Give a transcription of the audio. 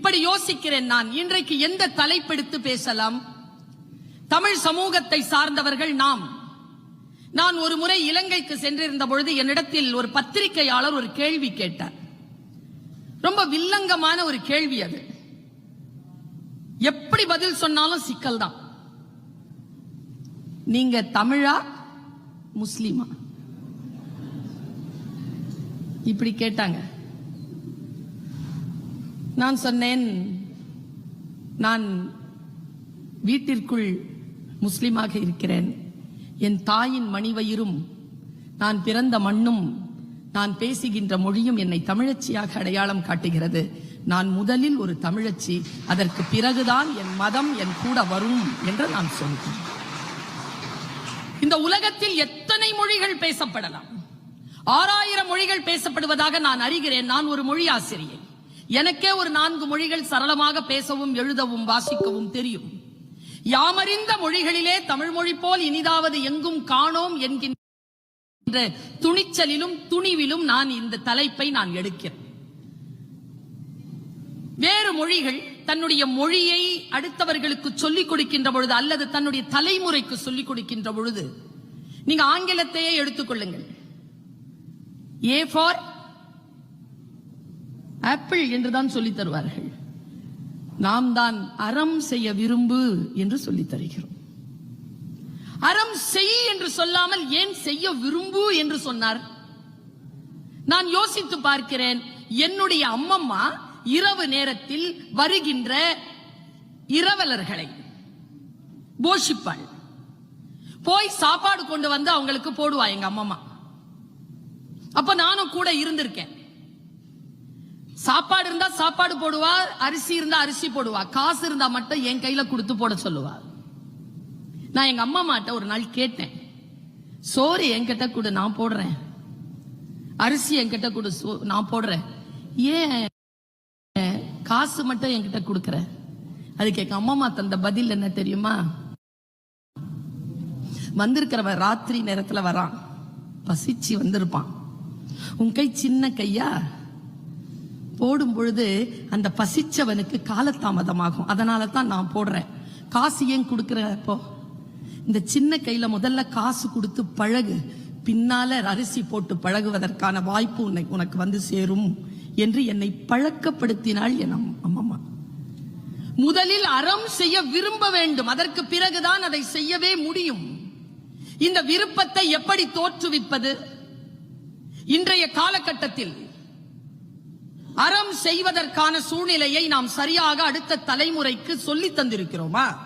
இப்படி யோசிக்கிறேன் நான். இன்றைக்கு எந்த தலைப்பெடுத்து பேசலாம்? தமிழ் சமூகத்தை சார்ந்தவர்கள் நாம். நான் ஒரு முறை இலங்கைக்கு சென்றிருந்த பொழுது என்னிடத்தில் ஒரு பத்திரிகையாளர் ஒரு கேள்வி கேட்டார். ரொம்ப வில்லங்கமான ஒரு கேள்வி அது. எப்படி பதில் சொன்னாலும் சிக்கல் தான் நீங்க தமிழா முஸ்லிமா? இப்படி கேட்டாங்க. நான் சொன்னேன் நான் வீட்டிற்குள் முஸ்லிமாக இருக்கிறேன். என் தாயின் மணிவயிரும் நான் பிறந்த மண்ணும் நான் பேசுகின்ற மொழியும் என்னை தமிழச்சியாக அடையாளம் காட்டுகிறது. நான் முதலில் ஒரு தமிழச்சி அதற்கு பிறகுதான் என் மதம் என் கூட வரும் என்று நான் சொன்னேன். இந்த உலகத்தில் எத்தனை மொழிகள் பேசப்படலாம்? ஆறாயிரம் மொழிகள் பேசப்படுவதாக நான் அறிகிறேன். நான் ஒரு மொழி ஆசிரியை. எனக்கே ஒரு நான்கு மொழிகள் சரளமாக பேசவும் எழுதவும் வாசிக்கவும் தெரியும். யாமறிந்த மொழிகளிலே தமிழ் மொழி போல் இனிதாவது எங்கும் காணோம் என்கின்ற துணிச்சலிலும் துணிவிலும் நான் இந்த தலைப்பை நான் எடுக்கிறேன். வேறு மொழிகள் தன்னுடைய மொழியை அடுத்தவர்களுக்கு சொல்லிக் கொடுக்கின்ற பொழுது அல்லது தன்னுடைய தலைமுறைக்கு சொல்லிக் கொடுக்கின்ற பொழுது நீங்க ஆங்கிலத்தையே எடுத்துக்கொள்ளுங்கள் ஏ ஃபார் ஆப்பிள் என்றுதான் சொல்லித் தருவார்கள். நாம் தான் அறம் செய்ய விரும்பு என்று சொல்லித் தருகிறோம். அறம் செய் என்று சொல்லாமல் ஏன் செய்ய விரும்பு என்று சொன்னார்? நான் யோசித்து பார்க்கிறேன் என்னுடைய அம்மம்மா இரவு நேரத்தில் வருகின்ற இரவலர்களை போஷிப்பாள். போய் சாப்பாடு கொண்டு வந்து அவங்களுக்கு போடுவா எங்க அம்மம்மா. அப்ப நானும் கூட இருந்திருக்கேன். சாப்பாடு இருந்தா சாப்பாடு போடுவா அரிசி இருந்தா அரிசி போடுவா காசு இருந்தா மட்டும் என் கையில கொடுத்து போட சொல்லுவா. நான் எங்க அம்மா மாட்ட ஒரு நாள் கேட்டேன். சோறு என்கிட்ட கொடு நான் போடுறேன். அரிசி என்கிட்ட கொடு சோ- நான் போடுறேன். ஏன் காசு மட்டும் என்கிட்ட கொடுக்கற? அதுக்கு எங்க அம்மா தந்த பதில் என்ன தெரியுமா? வந்திருக்கிறவன் ராத்திரி நேரத்துல வரான். பசிச்சு வந்திருப்பான். உன் கை சின்ன கையா? போடும் பொழுது அந்த பசிச்சவனுக்கு காலதாமதமாகும். அதனால தான் நான் போடுறேன். காசு ஏன் கொடுக்குறப்போ இந்த சின்ன கையில முதல்ல காசு கொடுத்து பழகு. பின்னால அரிசி போட்டு பழகுவதற்கான வாய்ப்பு உன்னை உனக்கு வந்து சேரும் என்று என்னை பழக்கப்படுத்தினாள் என் அம்- முதலில் அறம் செய்ய விரும்ப வேண்டும். அதற்கு பிறகுதான் அதை செய்யவே முடியும். இந்த விருப்பத்தை எப்படி தோற்றுவிப்பது? இன்றைய காலகட்டத்தில் அறம் செய்வதற்கான சூழ்நிலையை நாம் சரியாக அடுத்த தலைமுறைக்கு சொல்லித் தந்திருக்கிறோமா?